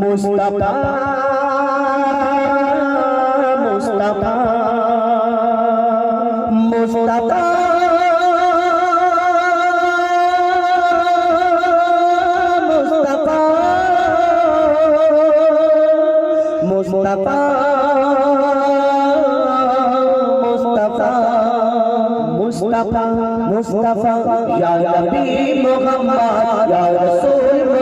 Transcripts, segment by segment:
মুস্তাফা মুস্তাফা মুস্তাফা। মুস্তাফা মুস্তাফা मुस्तफा मुस्तफा या नबी मोहम्मद या रसूल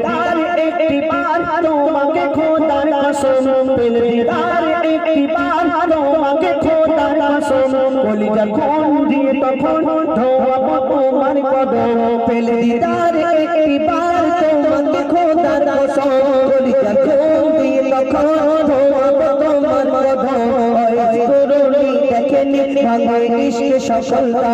দিদার, একটি বার তোমাকে খোদার কসম পেলে দিদার, একটি বার তোমাকে খোদার কসম কলিজা কোন দিয়ে তখন ধোয়াবো তোমার কদম পেলে দিদার, একটি বার তোমাকে খোদার কসম কলিজা কোন দিয়ে তখন ধোয়াবো তোমার কদম দেখেনি ভাঙে ইশকে সফলতা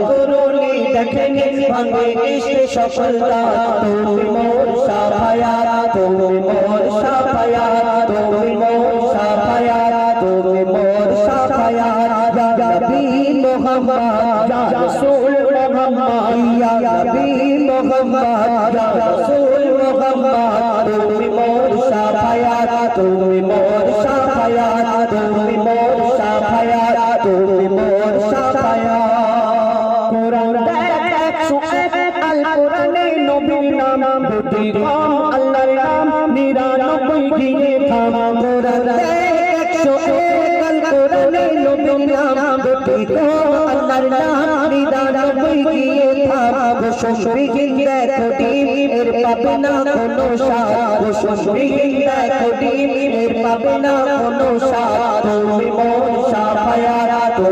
করুণী দেখেনি ভাঙে ইশকে সফলতা তুমি মোর সাফায়ারা তুমি মোর সাফায়ারা তুমি মোর সাফায়ারা তুমি মোর সাফায়ারা ইয়া নবী মুহাম্মদ রাসূল মুহাম্মদ, ইয়া মুহাম্মদ রাসূল মুহাম্মদ। তুমি মোর সাফায়ারা তুমি মোর সাফায়ারা তুমি মোর সাফায়ারা তুমি নাম আল্লাহর নাম নিরানব্বই গিয়ে থাম। কোরআন একশো এক কোরআনে নবীর নাম দুটি আল্লাহর নাম নিরানব্বই গিয়ে থাম। গোসম্বিহীন দেখো ডিম, এর পাবে না কোনো সার গোসম্বিহীন দেখো ডিম, এর পাবে না কোনো সার তুমি মোর সাফায়ারা তুমি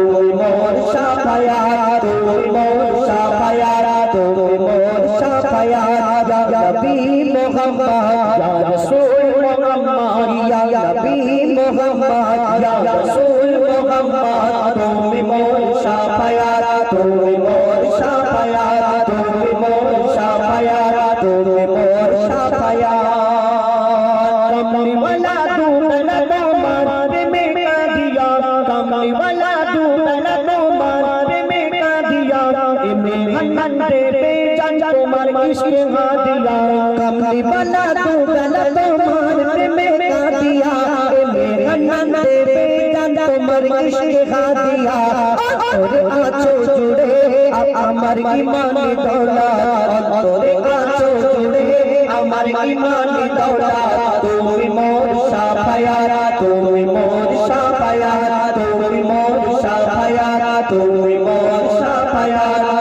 محمد یا رسول محمد یا نبی محمد یا رسول محمد تم مول شفایا इश्क हा दिया कमली वाला दूतना তোমার में का दिया इन्हें हन्नते पे जान তোমার इश्क हा दिया और आँचो जुड़े আমার ইমানি দৌলত অন্তরে আছো জুড়ে আমার ইমানি দৌলত তুমি মোর সাফায়ারা তুমি মোর সাফায়ারা তুমি মোর সাফায়ারা তুমি মোর সাফায়ারা